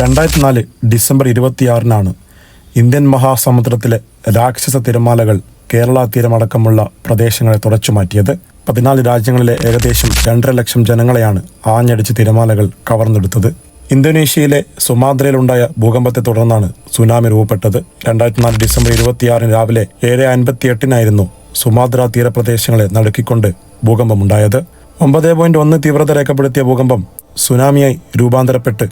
രണ്ടായിരത്തി നാല് December ഇരുപത്തിയാറിനാണ് Indian മഹാസമുദ്രത്തിലെ രാക്ഷസ തിരമാലകൾ കേരള തീരമടക്കമുള്ള പ്രദേശങ്ങളെ തുടച്ചു മാറ്റിയത്. പതിനാല് രാജ്യങ്ങളിലെ ഏകദേശം രണ്ടര ലക്ഷം ജനങ്ങളെയാണ് ആഞ്ഞടിച്ച് തിരമാലകൾ കവർന്നെടുത്തത്. ഇന്തോനേഷ്യയിലെ സുമാദ്രയിലുണ്ടായ ഭൂകമ്പത്തെ തുടർന്നാണ് സുനാമി രൂപപ്പെട്ടത്. രണ്ടായിരത്തി നാല് ഡിസംബർ ഇരുപത്തിയാറിന് രാവിലെ ഏഴ് അൻപത്തിയെട്ടിനായിരുന്നു സുമാദ്ര തീരപ്രദേശങ്ങളെ നടുക്കിക്കൊണ്ട് ഭൂകമ്പമുണ്ടായത്. ഒമ്പത് പോയിന്റ് ഒന്ന് തീവ്രത രേഖപ്പെടുത്തിയ ഭൂകമ്പം സുനാമിയായി രൂപാന്തരപ്പെട്ട്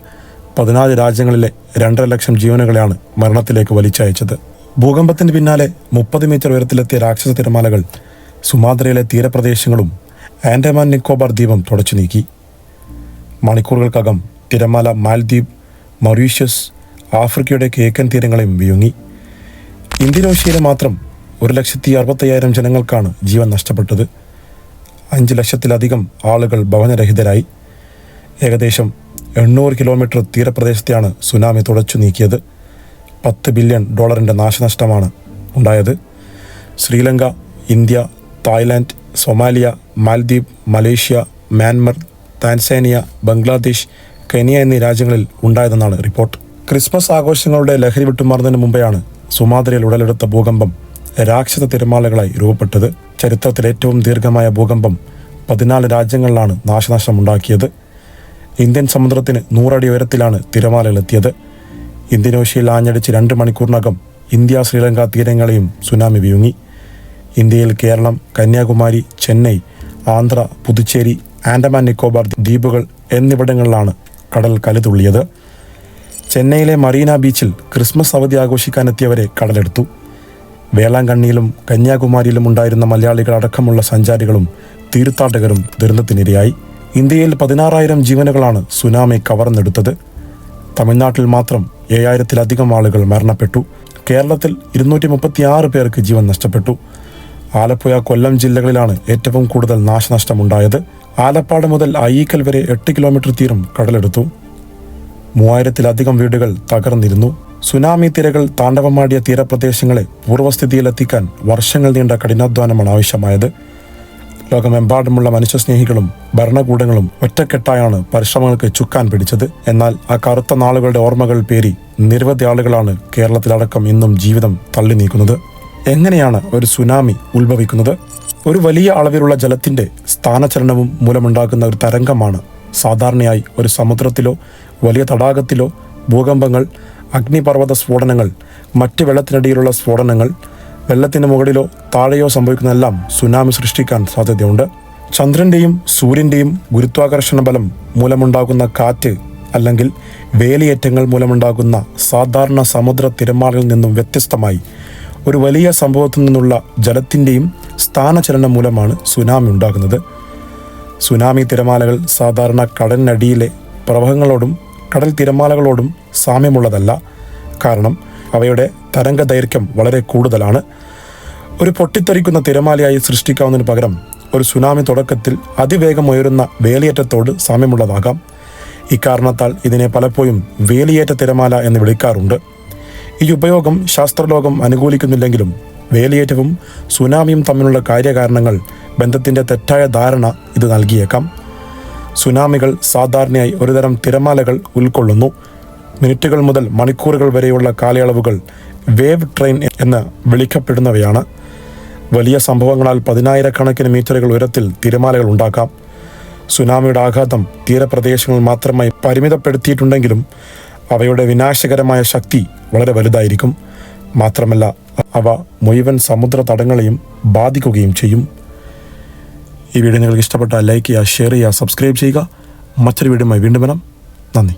പതിനാല് രാജ്യങ്ങളിലെ രണ്ടര ലക്ഷം ജീവനുകളെയാണ് മരണത്തിലേക്ക് വലിച്ചയച്ചത്. ഭൂകമ്പത്തിന് പിന്നാലെ മുപ്പത് മീറ്റർ ഉയരത്തിലെത്തിയ രാക്ഷസ തിരമാലകൾ സുമാത്രയിലെ തീരപ്രദേശങ്ങളും ആൻഡമാൻ നിക്കോബാർ ദ്വീപും തുടച്ചു നീക്കി. മണിക്കൂറുകൾക്കകം തിരമാല മാൽദ്വീപ് മൊറീഷ്യസ് ആഫ്രിക്കയുടെ കിഴക്കൻ തീരങ്ങളെയും വിഴുങ്ങി. ഇന്തോനേഷ്യയിലെ മാത്രം ഒരു ലക്ഷത്തി അറുപത്തയ്യായിരം ജനങ്ങൾക്കാണ് ജീവൻ നഷ്ടപ്പെട്ടത്. അഞ്ച് ലക്ഷത്തിലധികം ആളുകൾ ഭവനരഹിതരായി. ഏകദേശം എണ്ണൂറ് കിലോമീറ്റർ തീരപ്രദേശത്തെയാണ് സുനാമി തുടച്ചു നീക്കിയത്. പത്ത് ബില്യൺ ഡോളറിന്റെ നാശനഷ്ടമാണ് ഉണ്ടായത്. Sri Lanka India Thailand Somalia Maldives Malaysia Myanmar Tanzania Bangladesh Kenya എന്നീ രാജ്യങ്ങളിൽ ഉണ്ടായതെന്നാണ് റിപ്പോർട്ട്. ക്രിസ്മസ് ആഘോഷങ്ങളുടെ ലഹരി വിട്ടുമാറുന്നതിന് മുമ്പെയാണ് സുമാത്രയിൽ ഉടലെടുത്ത ഭൂകമ്പം രാക്ഷസ തിരമാലകളായി രൂപപ്പെട്ടത്. ചരിത്രത്തിൽ ഏറ്റവും ദീർഘമായ ഭൂകമ്പം പതിനാല് രാജ്യങ്ങളിലാണ് നാശനഷ്ടമുണ്ടാക്കിയത്. ഇന്ത്യൻ സമുദ്രത്തിന് നൂറടി ഉയരത്തിലാണ് തിരമാലകളെത്തിയത് ഇന്തോനേഷ്യയിൽ ആഞ്ഞടിച്ച് രണ്ട് മണിക്കൂറിനകം ഇന്ത്യ ശ്രീലങ്ക തീരങ്ങളെയും സുനാമി വിഴുങ്ങി. ഇന്ത്യയിൽ കേരളം കന്യാകുമാരി ചെന്നൈ ആന്ധ്ര പുതുച്ചേരി ആൻഡമാൻ നിക്കോബാർ ദ്വീപുകൾ എന്നിവിടങ്ങളിലാണ് കടൽ കലുതുള്ളിയത്. ചെന്നൈയിലെ മറീന ബീച്ചിൽ ക്രിസ്മസ് അവധി ആഘോഷിക്കാനെത്തിയവരെ കടലെടുത്തു. വേളാങ്കണ്ണിയിലും കന്യാകുമാരിയിലും ഉണ്ടായിരുന്ന മലയാളികൾ അടക്കമുള്ള സഞ്ചാരികളും തീർത്ഥാടകരും ദുരന്തത്തിനിരയായി. ഇന്ത്യയിൽ പതിനാറായിരം ജീവനുകളാണ് സുനാമി കവർന്നെടുത്തത്. തമിഴ്നാട്ടിൽ മാത്രം ഏഴായിരത്തിലധികം ആളുകൾ മരണപ്പെട്ടു. കേരളത്തിൽ ഇരുന്നൂറ്റി മുപ്പത്തിയാറ് പേർക്ക് ജീവൻ നഷ്ടപ്പെട്ടു. ആലപ്പുഴ കൊല്ലം ജില്ലകളിലാണ് ഏറ്റവും കൂടുതൽ നാശനഷ്ടമുണ്ടായത്. ആലപ്പാട് മുതൽ അയ്യക്കൽ വരെ എട്ട് കിലോമീറ്റർ തീരം കടലെടുത്തു. മൂവായിരത്തിലധികം വീടുകൾ തകർന്നിരുന്നു. സുനാമി തിരകൾ താണ്ഡവമാടിയ തീരപ്രദേശങ്ങളെ പൂർവസ്ഥിതിയിലെത്തിക്കാൻ വർഷങ്ങൾ നീണ്ട കഠിനാധ്വാനമാണ് ആവശ്യമായത്. ലോകമെമ്പാടുമുള്ള മനുഷ്യസ്നേഹികളും ഭരണകൂടങ്ങളും ഒറ്റക്കെട്ടായാണ് പരിശ്രമങ്ങൾക്ക് ചുക്കാൻ പിടിച്ചത്. എന്നാൽ ആ കറുത്ത നാളുകളുടെ ഓർമ്മകൾ പേരി നിരവധി ആളുകളാണ് കേരളത്തിലടക്കം ഇന്നും ജീവിതം തള്ളി നീക്കുന്നത് എങ്ങനെയാണ് ഒരു സുനാമി ഉത്ഭവിക്കുന്നത്? ഒരു വലിയ അളവിലുള്ള ജലത്തിന്റെ സ്ഥാനചലനവും മൂലമുണ്ടാകുന്ന ഒരു തരംഗമാണ് സാധാരണയായി ഒരു സമുദ്രത്തിലോ വലിയ തടാകത്തിലോ ഭൂകമ്പങ്ങൾ അഗ്നിപർവത സ്ഫോടനങ്ങൾ മറ്റ് വെള്ളത്തിനടിയിലുള്ള സ്ഫോടനങ്ങൾ വെള്ളത്തിന് മുകളിലോ താഴെയോ സംഭവിക്കുന്നതെല്ലാം സുനാമി സൃഷ്ടിക്കാൻ സാധ്യതയുണ്ട്. ചന്ദ്രന്റെയും സൂര്യന്റെയും ഗുരുത്വാകർഷണ ബലം മൂലമുണ്ടാകുന്ന കാറ്റ് അല്ലെങ്കിൽ വേലിയേറ്റങ്ങൾ മൂലമുണ്ടാകുന്ന സാധാരണ സമുദ്ര തിരമാലകളിൽ നിന്നും വ്യത്യസ്തമായി ഒരു വലിയ സംഭവത്തിൽ നിന്നുള്ള ജലത്തിന്റെയും സ്ഥാനചലനം മൂലമാണ് സുനാമി ഉണ്ടാകുന്നത്. സുനാമി തിരമാലകൾ സാധാരണ കടലിനടിയിലെ പ്രവാഹങ്ങളോടും കടൽ തിരമാലകളോടും സാമ്യമുള്ളതല്ല. കാരണം അവയുടെ തരംഗ ദൈർഘ്യം വളരെ കൂടുതലാണ്. ഒരു പൊട്ടിത്തെറിക്കുന്ന തിരമാലയായി സൃഷ്ടിക്കാവുന്നതിന് പകരം ഒരു സുനാമി തുടക്കത്തിൽ അതിവേഗം ഉയരുന്ന വേലിയേറ്റത്തോട് സാമ്യമുള്ളതാകാം. ഇക്കാരണത്താൽ ഇതിനെ പലപ്പോഴും വേലിയേറ്റ തിരമാല എന്ന് വിളിക്കാറുണ്ട്. ഈ ഉപയോഗം ശാസ്ത്രലോകം അനുകൂലിക്കുന്നില്ലെങ്കിലും വേലിയേറ്റവും സുനാമിയും തമ്മിലുള്ള കാര്യകാരണങ്ങൾ ബന്ധത്തിന്റെ തെറ്റായ ധാരണ ഇത് നൽകിയേക്കാം. സുനാമികൾ സാധാരണയായി ഒരുതരം തിരമാലകൾ ഉൾക്കൊള്ളുന്നു. മിനിറ്റുകൾ മുതൽ മണിക്കൂറുകൾ വരെയുള്ള കാലയളവുകൾ വേവ് ട്രെയിൻ എന്ന് വിളിക്കപ്പെടുന്നവയാണ്. വലിയ സംഭവങ്ങളാൽ പതിനായിരക്കണക്കിന് മീറ്ററുകൾ ഉയരത്തിൽ തിരമാലകൾ ഉണ്ടാക്കാം. സുനാമിയുടെ ആഘാതം തീരപ്രദേശങ്ങൾ മാത്രമായി പരിമിതപ്പെടുത്തിയിട്ടുണ്ടെങ്കിലും അവയുടെ വിനാശകരമായ ശക്തി വളരെ വലുതായിരിക്കും. മാത്രമല്ല അവ മുഴുവൻ സമുദ്ര തടങ്ങളെയും ബാധിക്കുകയും ചെയ്യും. ഈ വീഡിയോ നിങ്ങൾക്ക് ഇഷ്ടപ്പെട്ടാൽ ലൈക്ക് ചെയ്യുക ഷെയർ ചെയ്യുക സബ്സ്ക്രൈബ് ചെയ്യുക. മറ്റൊരു വീഡിയോയുമായി വീണ്ടും വരാം. നന്ദി.